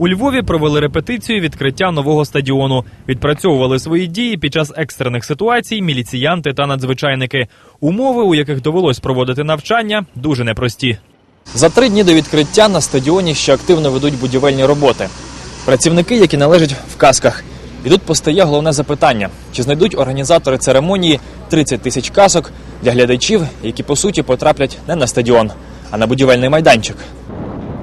У Львові провели репетицію відкриття нового стадіону. Відпрацьовували свої дії під час екстрених ситуацій міліціянти та надзвичайники. Умови, у яких довелось проводити навчання, дуже непрості. За три дні до відкриття на стадіоні ще активно ведуть будівельні роботи. Працівники, які належать в касках. І тут постає головне запитання: чи знайдуть організатори церемонії 30 тисяч касок для глядачів, які по суті потраплять не на стадіон, а на будівельний майданчик.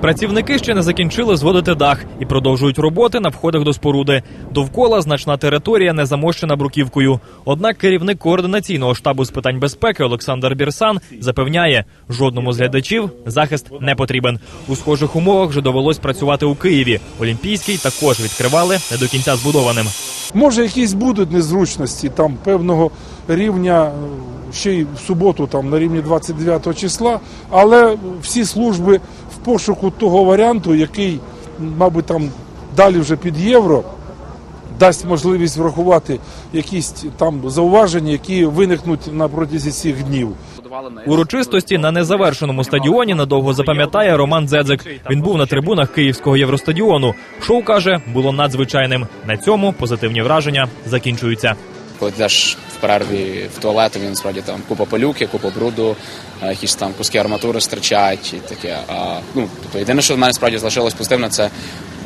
Працівники ще не закінчили зводити дах і продовжують роботи на входах до споруди. Довкола значна територія не замощена бруківкою. Однак керівник координаційного штабу з питань безпеки Олександр Бірсан запевняє, жодному з глядачів захист не потрібен. У схожих умовах вже довелось працювати у Києві. Олімпійський також відкривали не до кінця збудованим. Може, якісь будуть незручності там певного рівня, е, ще й в суботу, там на рівні 29 числа, але всі служби пошуку того варіанту, який, мабуть, там далі вже під євро. Дасть можливість врахувати якісь там зауваження, які виникнуть на протязі цих днів. Урочистості на незавершеному стадіоні надовго запам'ятає Роман Дзедзик. Він був на трибунах Київського євростадіону. Шоу каже, було надзвичайним. На цьому позитивні враження закінчуються. Коли ти йдеш в перерві в туалет, він справді там купа пилюки, купа бруду, е, якісь там куски арматури стирчать і таке. А, ну, тобто, єдине, що в мене справді залишилось позитивно, це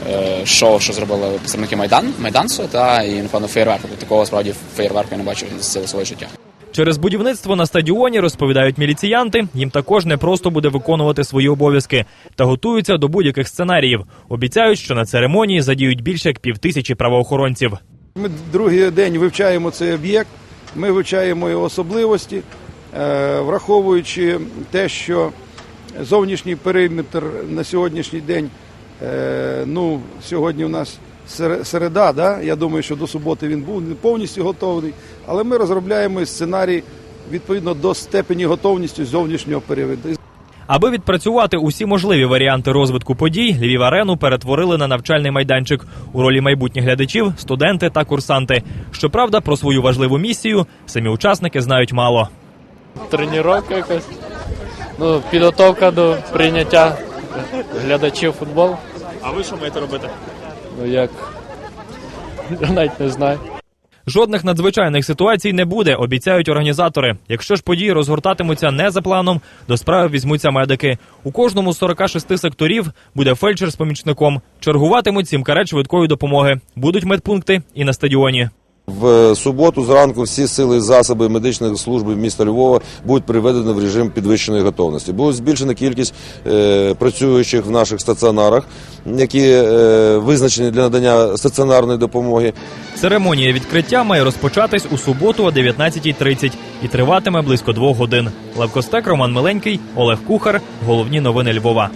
е, шоу, що зробили представники Майдан, Майданцу, та і напевно фейерверку. Тобто, такого справді фейерверку я не бачив за ціле своє життя. Через будівництво на стадіоні розповідають міліціянти. Їм також не просто буде виконувати свої обов'язки та готуються до будь-яких сценаріїв. Обіцяють, що на церемонії задіють більше як півтисячі правоохоронців. Ми другий день вивчаємо цей об'єкт, ми вивчаємо його особливості, е, враховуючи те, що зовнішній периметр на сьогоднішній день, е, ну, сьогодні у нас середа, да? я думаю, що до суботи він був не повністю готовий, але ми розробляємо сценарій відповідно до степені готовності зовнішнього периметру. Аби відпрацювати усі можливі варіанти розвитку подій, Львів арену перетворили на навчальний майданчик. У ролі майбутніх глядачів студенти та курсанти. Щоправда, про свою важливу місію самі учасники знають мало. Тренування якась. Ну, підготовка до прийняття глядачів футболу. А ви що маєте робити? Ну як. Навіть не знаю. Жодних надзвичайних ситуацій не буде, обіцяють організатори. Якщо ж події розгортатимуться не за планом, до справи візьмуться медики. У кожному з 46 секторів буде фельдшер з помічником. Чергуватимуть сім швидкої допомоги. Будуть медпункти і на стадіоні. В суботу зранку всі сили і засоби медичних служб міста Львова будуть приведені в режим підвищеної готовності. Буде збільшена кількість е, працюючих в наших стаціонарах, які е, визначені для надання стаціонарної допомоги. Церемонія відкриття має розпочатись у суботу о 19.30 і триватиме близько двох годин. Лев Костек, Роман Миленький, Олег Кухар. Головні новини Львова.